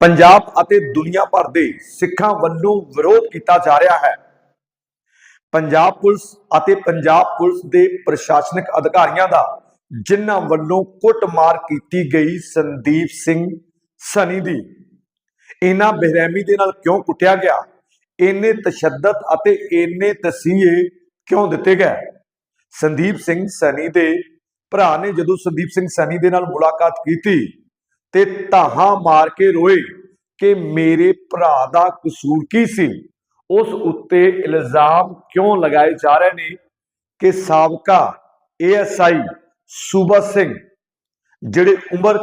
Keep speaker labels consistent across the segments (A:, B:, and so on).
A: ਪੰਜਾਬ ਅਤੇ ਦੁਨੀਆ ਭਰ ਦੇ ਸਿੱਖਾਂ ਵੱਲੋਂ ਵਿਰੋਧ ਕੀਤਾ ਜਾ ਰਿਹਾ ਹੈ। ਪੰਜਾਬ ਪੁਲਿਸ ਅਤੇ ਪੰਜਾਬ ਪੁਲਿਸ ਦੇ ਪ੍ਰਸ਼ਾਸਨਿਕ ਅਧਿਕਾਰੀਆਂ ਦਾ ਜਿਨ੍ਹਾਂ ਵੱਲੋਂ ਕੁੱਟਮਾਰ ਕੀਤੀ ਗਈ ਸੰਦੀਪ ਸਿੰਘ ਸਨੀ ਦੀ, ਇਹਨਾਂ ਬੇਰਹਿਮੀ ਦੇ ਨਾਲ ਕਿਉਂ ਕੁੱਟਿਆ ਗਿਆ? ਇੰਨੇ ਤਸ਼ੱਦਦ ਅਤੇ ਇੰਨੇ ਤਸੀਹੇ ਕਿਉਂ ਦਿੱਤੇ ਗਏ? ਸੰਦੀਪ ਸਿੰਘ ਸਨੀ ਦੇ ਭਰਾ ਨੇ ਜਦੋਂ ਸੰਦੀਪ ਸਿੰਘ ਸਨੀ ਦੇ ਨਾਲ ਮੁਲਾਕਾਤ ਕੀਤੀ ਤੇ ਤਾਹਾਂ ਮਾਰ ਕੇ ਰੋਏ। ਕਿ ਮੇਰੇ ਭਰਾ ਦਾ ਕਸੂਰ ਕੀ ਸੀ? ਉਸ ਉੱਤੇ ਇਲਜ਼ਾਮ ਕਿਉਂ ਲਗਾਏ ਜਾ ਰਹੇ ਨੇ ਕਿ ਸਾਬਕਾ ਏਐਸਆਈ ਸੂਬਾ ਸਿੰਘ, ਜਿਹੜੇ ਉਮਰ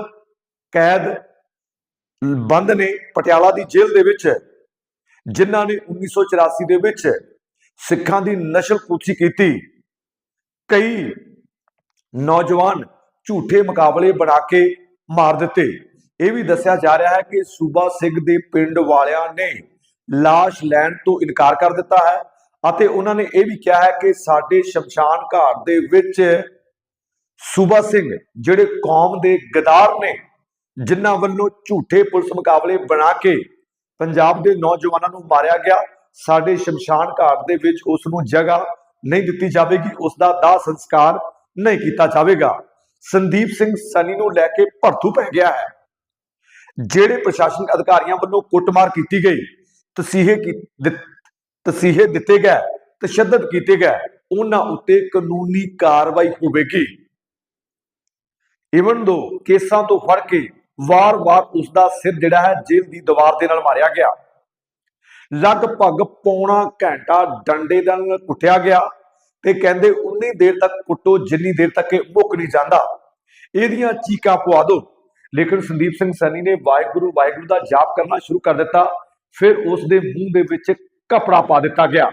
A: ਕੈਦ ਬੰਦ ਨੇ ਪਟਿਆਲਾ ਦੀ ਜੇਲ੍ਹ ਦੇ ਵਿੱਚ, ਜਿਨ੍ਹਾਂ ਨੇ 1984 ਦੇ ਵਿੱਚ ਸਿੱਖਾਂ ਦੀ ਨਸ਼ਲ ਕੁਚੀ ਕੀਤੀ, ਕਈ ਨੌਜਵਾਨ ਝੂਠੇ ਮੁਕਾਬਲੇ ਬਣਾ ਕੇ ਮਾਰ ਦਿੱਤੇ। ਇਹ ਵੀ ਦੱਸਿਆ ਜਾ ਰਿਹਾ ਹੈ ਕਿ ਸੂਬਾ ਸਿੰਘ ਦੇ ਪਿੰਡ ਵਾਲਿਆਂ ਨੇ ਲਾਸ਼ ਲੈਣ ਤੋਂ ਇਨਕਾਰ ਕਰ ਦਿੱਤਾ ਹੈ ਅਤੇ ਉਹਨਾਂ ਨੇ ਇਹ ਵੀ ਕਿਹਾ ਹੈ ਕਿ ਸਾਡੇ ਸ਼ਮਸ਼ਾਨ ਘਾਟ ਦੇ ਵਿੱਚ ਸੂਬਾ ਸਿੰਘ ਜਿਹੜੇ ਕੌਮ ਦੇ ਗਦਾਰ ਨੇ, ਜਿਨ੍ਹਾਂ ਵੱਲੋਂ ਝੂਠੇ ਪੁਲਿਸ ਮੁਕਾਬਲੇ ਬਣਾ ਕੇ ਪੰਜਾਬ ਦੇ ਨੌਜਵਾਨਾਂ ਨੂੰ ਮਾਰਿਆ ਗਿਆ, ਸਾਡੇ ਸ਼ਮਸ਼ਾਨ ਘਾਟ ਦੇ ਵਿੱਚ ਉਸ ਨੂੰ ਜਗ੍ਹਾ ਨਹੀਂ ਦਿੱਤੀ ਜਾਵੇਗੀ ਉਸ ਦਾ ਦਾਹ ਸੰਸਕਾਰ ਨਹੀਂ ਕੀਤਾ ਜਾਵੇਗਾ। ਸੰਦੀਪ ਸਿੰਘ ਸਨੀ ਨੂੰ ਲੈ ਕੇ ਭੜਥੂ ਪੈ ਗਿਆ ਹੈ। ਜਿਹੜੇ ਪ੍ਰਸ਼ਾਸਨਿਕ ਅਧਿਕਾਰੀਆਂ ਵੱਲੋਂ ਕੁੱਟਮਾਰ ਕੀਤੀ ਗਈ, ਤਸੀਹੇ ਤਸੀਹੇ ਦਿੱਤੇ ਗਏ ਤਸ਼ੱਦਦ ਕੀਤੇ ਗਏ, ਉਹਨਾਂ ਉੱਤੇ ਕਾਨੂੰਨੀ ਕਾਰਵਾਈ ਹੋਵੇਗੀ। ਇਵਨ ਦੋ ਕੇਸਾਂ ਤੋਂ ਫੜ ਕੇ ਵਾਰ-ਵਾਰ ਉਸ ਦਾ ਸਿਰ ਜਿਹੜਾ ਹੈ ਜੇਲ੍ਹ ਦੀ ਦੀਵਾਰ ਦੇ ਨਾਲ ਮਾਰਿਆ ਗਿਆ। ਲਗਭਗ ਪੌਣਾ ਘੰਟਾ ਡੰਡੇ ਦੇ ਨਾਲ ਕੁੱਟਿਆ ਗਿਆ ਤੇ ਕਹਿੰਦੇ ਉਨੀ ਦੇਰ ਤੱਕ ਕੁੱਟੋ, ਜਿੰਨੀ ਦੇਰ ਤੱਕ ਇਹ ਮੁੱਕ ਨਹੀਂ ਜਾਂਦਾ। ਇਹਦੀਆਂ ਚੀਕਾਂ ਪਵਾ ਦਿਓ ਲੇਕਿਨ ਸੰਦੀਪ ਸਿੰਘ ਸੈਣੀ ਨੇ ਵਾਹਿਗੁਰੂ ਵਾਹਿਗੁਰੂ ਦਾ ਜਾਪ ਕਰਨਾ ਸ਼ੁਰੂ ਕਰ ਦਿੱਤਾ, ਫਿਰ ਉਸ ਦੇ ਮੂੰਹ ਦੇ ਵਿੱਚ ਕਪੜਾ ਪਾ ਦਿੱਤਾ ਗਿਆ।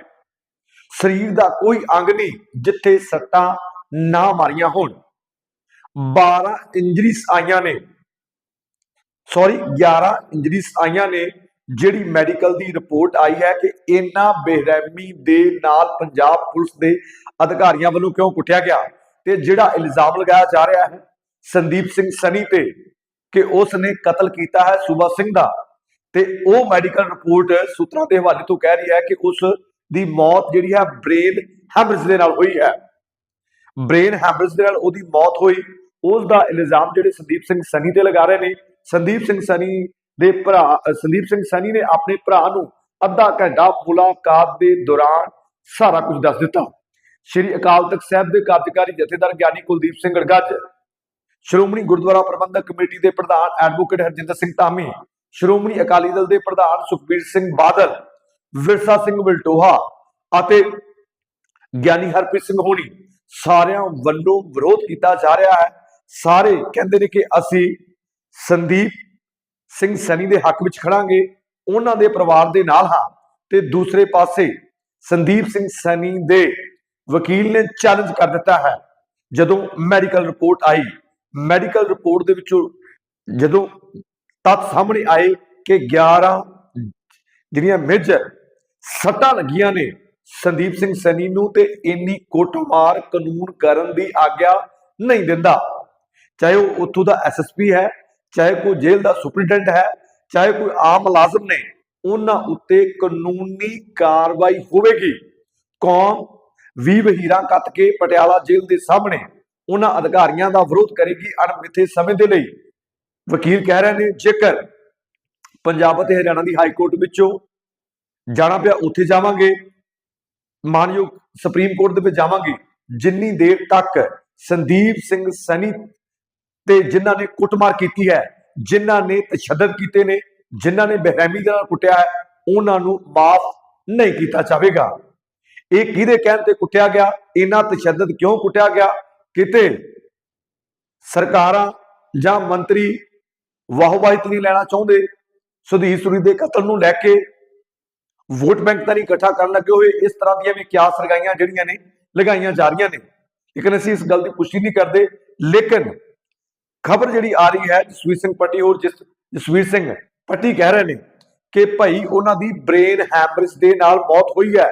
A: ਸਰੀਰ ਦਾ ਕੋਈ ਅੰਗ ਨਹੀਂ ਜਿੱਥੇ ਸੱਟਾਂ ਨਾ ਮਾਰੀਆਂ ਹੋਣ। 12 ਇੰਜਰੀਜ਼ ਆਈਆਂ ਨੇ। ਸੌਰੀ 11 ਇੰਜਰੀਜ਼ ਆਈਆਂ ਨੇ, ਜਿਹੜੀ ਮੈਡੀਕਲ ਦੀ ਰਿਪੋਰਟ ਆਈ ਹੈ ਕਿ ਇਹਨਾਂ ਬੇਰਹਿਮੀ ਦੇ ਨਾਲ ਪੰਜਾਬ ਪੁਲਿਸ ਦੇ ਅਧਿਕਾਰੀਆਂ ਵੱਲੋਂ ਕਿਉਂ ਕੁੱਟਿਆ ਗਿਆ ਤੇ ਜਿਹੜਾ ਇਲਜ਼ਾਮ ਲਗਾਇਆ ਜਾ ਰਿਹਾ ਹੈ, ਸੰਦੀਪ ਸਿੰਘ ਸਨੀ ਤੇ ਕਿ ਉਸ ਨੇ ਕਤਲ ਕੀਤਾ ਹੈ ਸੂਬਾ ਸਿੰਘ ਦਾ। ਤੇ ਉਹ ਮੈਡੀਕਲ ਰਿਪੋਰਟ ਸੂਤਰਾਂ ਦੇ ਹਵਾਲੇ ਤੋਂ ਕਹਿ ਰਹੀ ਹੈ ਕਿ ਉਸ ਦੀ ਮੌਤ ਜਿਹੜੀ ਹੈ ਬ੍ਰੇਨ ਹੈਮਰੇਜ ਦੇ ਨਾਲ ਹੋਈ ਹੈ। ਬ੍ਰੇਨ ਹੈਮਰੇਜ ਦੇ ਨਾਲ ਉਹਦੀ ਮੌਤ ਹੋਈ। ਉਸ ਦਾ ਇਲਜ਼ਾਮ ਜਿਹੜੇ ਸੰਦੀਪ ਸਿੰਘ ਸਨੀ ਤੇ ਲਗਾ ਰਹੇ ਨੇ। ਸੰਦੀਪ ਸਿੰਘ ਸਨੀ ਦੇ ਭਰਾ, ਸੰਦੀਪ ਸਿੰਘ ਸਨੀ ਨੇ ਆਪਣੇ ਭਰਾ ਨੂੰ ਅੱਧਾ ਘੰਟਾ ਮੁਲਾਕਾਤ ਦੇ ਦੌਰਾਨ ਸਾਰਾ ਕੁਝ ਦੱਸ ਦਿੱਤਾ। ਸ਼੍ਰੀ ਅਕਾਲ ਤਖਤ ਸਾਹਿਬ ਦੇ ਕਾਰਜਕਾਰੀ ਜਥੇਦਾਰ ਗਿਆਨੀ ਕੁਲਦੀਪ ਸਿੰਘ ਗੜਗੱਜ ਸ਼੍ਰੋਮਣੀ ਗੁਰਦੁਆਰਾ ਪ੍ਰਬੰਧਕ ਕਮੇਟੀ ਦੇ ਪ੍ਰਧਾਨ ਐਡਵੋਕੇਟ ਹਰਜਿੰਦਰ ਸਿੰਘ ਧਾਮੀ, ਸ਼੍ਰੋਮਣੀ ਅਕਾਲੀ ਦਲ ਦੇ ਪ੍ਰਧਾਨ ਸੁਖਬੀਰ ਸਿੰਘ ਬਾਦਲ, ਵਿਰਸਾ ਸਿੰਘ ਵਲਟੋਹਾ ਅਤੇ ਗਿਆਨੀ ਹਰਪ੍ਰੀਤ ਸਿੰਘ ਹੋਣੀ ਸਾਰਿਆਂ ਵੱਲੋਂ ਵਿਰੋਧ ਕੀਤਾ ਜਾ ਰਿਹਾ ਹੈ। ਸਾਰੇ ਕਹਿੰਦੇ ਨੇ ਕਿ ਅਸੀਂ ਸੰਦੀਪ ਸਿੰਘ ਸਨੀ ਦੇ ਹੱਕ ਵਿੱਚ ਖੜਾਂਗੇ, ਉਹਨਾਂ ਦੇ ਪਰਿਵਾਰ ਦੇ ਨਾਲ ਹਾਂ। ਤੇ ਦੂਸਰੇ ਪਾਸੇ ਸੰਦੀਪ ਸਿੰਘ ਸਨੀ ਦੇ ਵਕੀਲ ਨੇ ਚੈਲੰਜ ਕਰ ਦਿੱਤਾ ਹੈ। ਜਦੋਂ ਮੈਡੀਕਲ ਰਿਪੋਰਟ ਆਈ ਮੈਡੀਕਲ ਰਿਪੋਰਟ ਦੇ ਵਿੱਚੋਂ ਜਦੋਂ ਤੱਥ ਸਾਹਮਣੇ ਆਏ ਕਿ 11 ਜਿਹੜੀਆਂ ਮੇਜਰ ਸੱਟਾਂ ਲੱਗੀਆਂ ਨੇ ਸੰਦੀਪ ਸਿੰਘ ਸਨੀ ਨੂੰ ਤੇ ਇੰਨੀ ਕੁੱਟਮਾਰ ਕਾਨੂੰਨ ਕਰਨ ਦੀ ਆਗਿਆ ਨਹੀਂ ਦਿੰਦਾ। ਚਾਹੇ ਉਹ ਉੱਥੋਂ ਦਾ ਐਸਐਸਪੀ ਹੈ, ਚਾਹੇ ਕੋਈ ਜੇਲ੍ਹ ਦਾ ਸੁਪਰਡੈਂਟ ਹੈ, ਚਾਹੇ ਕੋਈ ਆਮ ਮੁਲਾਜ਼ਮ ਨੇ, ਉਹਨਾਂ ਉੱਤੇ ਕਾਨੂੰਨੀ ਕਾਰਵਾਈ ਹੋਵੇਗੀ। ਕੌਮ ਵੀ ਵਹੀਰਾਂ ਕੱਤ ਕੇ ਪਟਿਆਲਾ ਜੇਲ੍ਹ ਦੇ ਸਾਹਮਣੇ ਉਹਨਾਂ ਅਧਿਕਾਰੀਆਂ ਦਾ ਵਿਰੋਧ ਕਰੇਗੀ ਅਣਮਿੱਥੇ ਸਮੇਂ ਦੇ ਲਈ। ਵਕੀਲ ਕਹਿ ਰਹੇ ਨੇ, ਜੇਕਰ ਪੰਜਾਬ ਅਤੇ ਹਰਿਆਣਾ ਦੀ ਹਾਈ ਕੋਰਟ ਵਿੱਚੋਂ ਜਾਣਾ ਪਿਆ, ਉੱਥੇ ਜਾਵਾਂਗੇ। ਮਾਨਯੋਗ ਸੁਪਰੀਮ ਕੋਰਟ ਦੇ ਵਿੱਚ ਜਾਵਾਂਗੇ। ਜਿੰਨੀ ਦੇਰ ਤੱਕ ਸੰਦੀਪ ਸਿੰਘ ਸਨੀ ਤੇ ਜਿਨ੍ਹਾਂ ਨੇ ਕੁੱਟਮਾਰ ਕੀਤੀ ਹੈ, ਜਿਨ੍ਹਾਂ ਨੇ ਤਸ਼ੱਦਦ ਕੀਤੇ ਨੇ, ਜਿਨ੍ਹਾਂ ਨੇ ਬੇਰਹਿਮੀ ਦੇ ਨਾਲ ਕੁੱਟਿਆ ਹੈ, ਉਹਨਾਂ ਨੂੰ ਮਾਫ ਨਹੀਂ ਕੀਤਾ ਜਾਵੇਗਾ। ਇਹ ਕਿਹਦੇ ਕਹਿਣ ਤੇ ਕੁੱਟਿਆ ਗਿਆ? ਇਹਨਾਂ ਤਸ਼ੱਦਦ ਕਿਉਂ ਕੁੱਟਿਆ ਗਿਆ? ਕਿਤੇ ਸਰਕਾਰਾਂ ਜਾਂ ਮੰਤਰੀ ਵਾਹਵਾਹੀ ਨਹੀਂ ਲੈਣਾ ਚਾਹੁੰਦੇ, ਸੁਧੀਰ ਸੁਰੀ ਦੇ ਕਤਲ ਨੂੰ ਲੈ ਕੇ ਵੋਟ ਬੈਂਕ ਤਾਂ ਨਹੀਂ ਇਕੱਠਾ ਕਰਨ ਲੱਗੇ ਹੋਏ, ਇਸ ਤਰ੍ਹਾਂ ਦੀਆਂ ਵੀ ਕਿਆਸ ਲਗਾਈਆਂ ਜਿਹੜੀਆਂ ਨੇ, ਲਗਾਈਆਂ ਜਾ ਰਹੀਆਂ ਨੇ। ਲੇਕਿਨ ਅਸੀਂ ਇਸ ਗੱਲ ਦੀ ਪੁਸ਼ਟੀ ਨਹੀਂ ਕਰਦੇ, ਲੇਕਿਨ ਖਬਰ ਜਿਹੜੀ ਆ ਰਹੀ ਹੈ, ਜਸਵੀਰ ਸਿੰਘ ਪੱਟੀ ਹੋਰ ਜਿਸ, ਜਸਵੀਰ ਸਿੰਘ ਪੱਟੀ ਕਹਿ ਰਹੇ ਨੇ ਕਿ ਭਾਈ ਉਹਨਾਂ ਦੀ ਬ੍ਰੇਨ ਹੈਮਰੇਜ ਦੇ ਨਾਲ ਮੌਤ ਹੋਈ ਹੈ।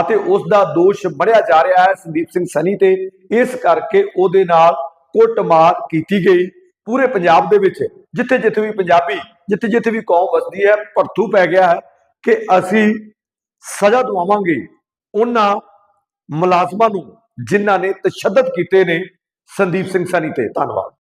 A: ਅਤੇ ਉਸ ਦਾ ਦੋਸ਼ ਮੜਿਆ ਜਾ ਰਿਹਾ ਹੈ ਸੰਦੀਪ ਸਿੰਘ ਸਨੀ ਤੇ। ਇਸ ਕਰਕੇ ਉਹਦੇ ਨਾਲ ਕੁੱਟਮਾਰ ਕੀਤੀ ਗਈ ਪੂਰੇ ਪੰਜਾਬ ਦੇ ਵਿੱਚ। ਜਿੱਥੇ ਜਿੱਥੇ ਵੀ ਪੰਜਾਬੀ, ਜਿੱਥੇ ਜਿੱਥੇ ਵੀ ਕੌਮ ਵਸਦੀ ਹੈ ਭੜਥੂ ਪੈ ਗਿਆ ਹੈ ਕਿ ਅਸੀਂ ਸਜ਼ਾ ਦਵਾਵਾਂਗੇ। ਉਹਨਾਂ ਮੁਲਾਜ਼ਮਾਂ ਨੂੰ ਜਿਨ੍ਹਾਂ ਨੇ ਤਸ਼ੱਦਦ ਕੀਤੇ ਨੇ ਸੰਦੀਪ ਸਿੰਘ ਸਨੀ ਤੇ। ਧੰਨਵਾਦ।